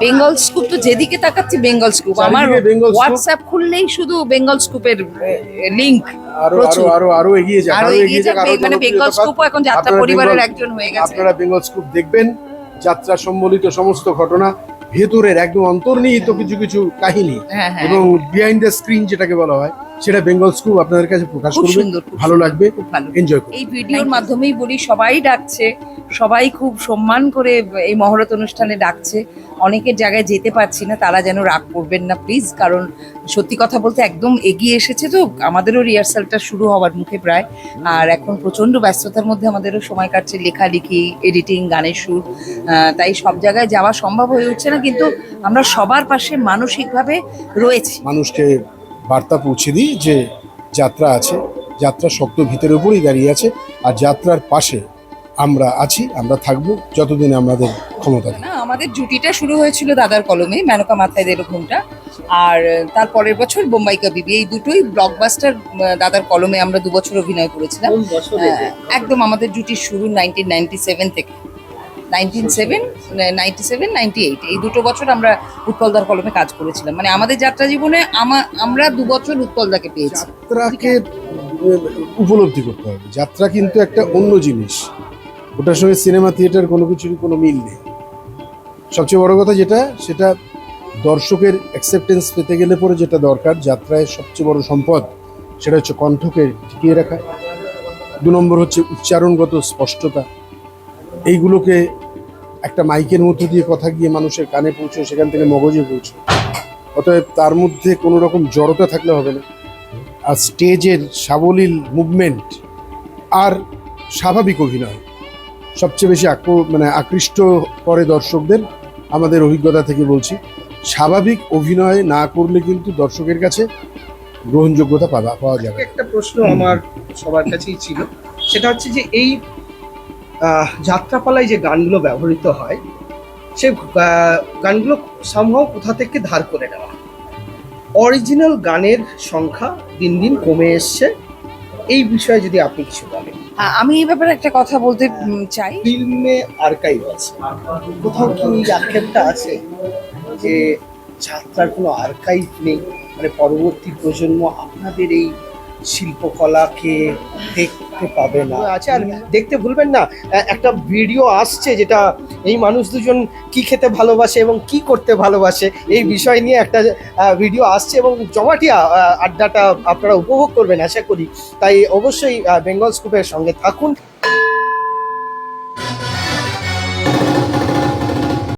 Bengal scoop তো যেদিকে তাকাচ্ছি বেঙ্গল স্কুপ আমার। হোয়াটসঅ্যাপ খুললেই শুধু বেঙ্গল স্কুপের লিংক আরও আরও আরও আরও এগিয়ে যাক আরও এগিয়ে যাক মানে বেঙ্গল। স্কুপও এখন যাত্রা পরিবারের একজন হয়ে গেছে আপনারা বেঙ্গল স্কুপ দেখবেন যাত্রা সম্বলিত সমস্ত ঘটনা ভেতরের একদম অন্তর্নিহিত কিছু কিছু কাহিনী হ্যাঁ হ্যাঁ এবং বিহাইন্ড দ্য স্ক্রিন যেটাকে বলা হয় সেটা বেঙ্গল স্কুপ আপনাদের কাছে প্রকাশ করবে। ভালো লাগবে। খুব এনজয় করবে। এই ভিডিওর মাধ্যমেই বলি সবাই ডাকছে সবাই খুব সম্মান করে এই মহরত অনুষ্ঠানে ডাকছে। অনেকের জায়গায় যেতে পারছি না তারা যেন রাগ করবেন না প্লিজ কারণ সত্যি কথা বলতে একদম এগিয়ে এসেছে তো আমাদেরও রিহার্সালটা শুরু হওয়ার মুখে প্রায়। আর এখন প্রচণ্ড ব্যস্ততার মধ্যে আমাদেরও সময় কাটছে লেখালেখি এডিটিং গানের সুর আহ, তাই সব জায়গায় যাওয়া সম্ভব হয়ে উঠছে না কিন্তু আমরা সবার পাশে মানসিকভাবে রয়েছি। মানুষকে বার্তা পৌঁছে দিই যে যাত্রা আছে যাত্রা শক্ত ভিতের উপরই দাঁড়িয়ে আছে আর যাত্রার পাশে আমরা আছি আমরা থাকব যতদিন আমাদের ক্ষমতা থাকে। না আমাদের জুটিটা শুরু হয়েছিল দাদার কলমে মেনকা মাথায় দেড় ঘণ্টা আর তার পরের বছর বোম্বাই কাবিবি এই দুটোই ব্লকবাস্টার দাদার কলমে আমরা দু বছর অভিনয় করেছিলাম একদম আমাদের জুটির শুরু নাইনটিন নাইনটি সেভেন থেকে। Nineteen seven ninety seven, ninety eight. এই দুটো বছর আমরা উৎপলদার কলমে কাজ করেছিলাম। মানে আমাদের যাত্রা জীবনে আমা- আমরা দু বছর উৎপলদাকে পেয়েছি। যাত্রাকে উপলব্ধি করতে হবে। যাত্রা কিন্তু একটা অন্য জিনিস। ওটার সঙ্গে সিনেমা, থিয়েটার কোনো কিছুরই কোনো মিল নেই। সবচেয়ে বড় কথা যেটা, সেটা দর্শকের অ্যাকসেপ্টেন্স পেতে গেলে পরে যেটা দরকার, যাত্রায় সবচেয়ে বড় সম্পদ, সেটা হচ্ছে কণ্ঠকে টিকিয়ে রাখা। দু নম্বর হচ্ছে উচ্চারণগত স্পষ্টতা। এইগুলোকে একটা মাইকের মধ্য দিয়ে কথা গিয়ে মানুষের কানে পৌঁছে, সেখান থেকে মগজে পৌঁছে। অতএব তার মধ্যে কোনো রকম জড়তা থাকলে হবে না। আর স্টেজের সাবলীল মুভমেন্ট আর স্বাভাবিক অভিনয় সবচেয়ে বেশি আক্র মানে আকৃষ্ট করে দর্শকদের, আমাদের অভিজ্ঞতা থেকে বলছি। স্বাভাবিক অভিনয় না করলে কিন্তু দর্শকের কাছে গ্রহণযোগ্যতা পাওয়া পাওয়া যাবে একটা প্রশ্ন আমার সবার কাছেই ছিল। সেটা হচ্ছে যে এই যাত্রাপালায় যে গানগুলো ব্যবহৃত হয় সে গানগুলো সম্ভব কোথা থেকে ধার করে নেওয়া? অরিজিনাল গানের সংখ্যা দিন দিন কমে এসছে। এই বিষয়ে যদি আপনি কিছু বলেন। আমি এই ব্যাপারে একটা কথা বলতে চাই। ফিল্মে আর্কাইভ আছে। কোথাও কি এই আক্ষেপটা আছে যে যাত্রার কোনো আর্কাইভ নেই? মানে পরবর্তী প্রজন্ম আপনাদের এই শিল্পকলাকে দেখতে পাবে না। আচ্ছা আর দেখতে ভুলবেন না একটা ভিডিও আসছে যেটা এই মানুষ দুজন কি খেতে ভালোবাসে এবং কি করতে ভালোবাসে, এই বিষয় নিয়ে একটা ভিডিও আসছে এবং জমাটিয়া আড্ডাটা আপনারা উপভোগ করবেন, আশা করি। তাই অবশ্যই বেঙ্গল স্কুপের সঙ্গে থাকুন।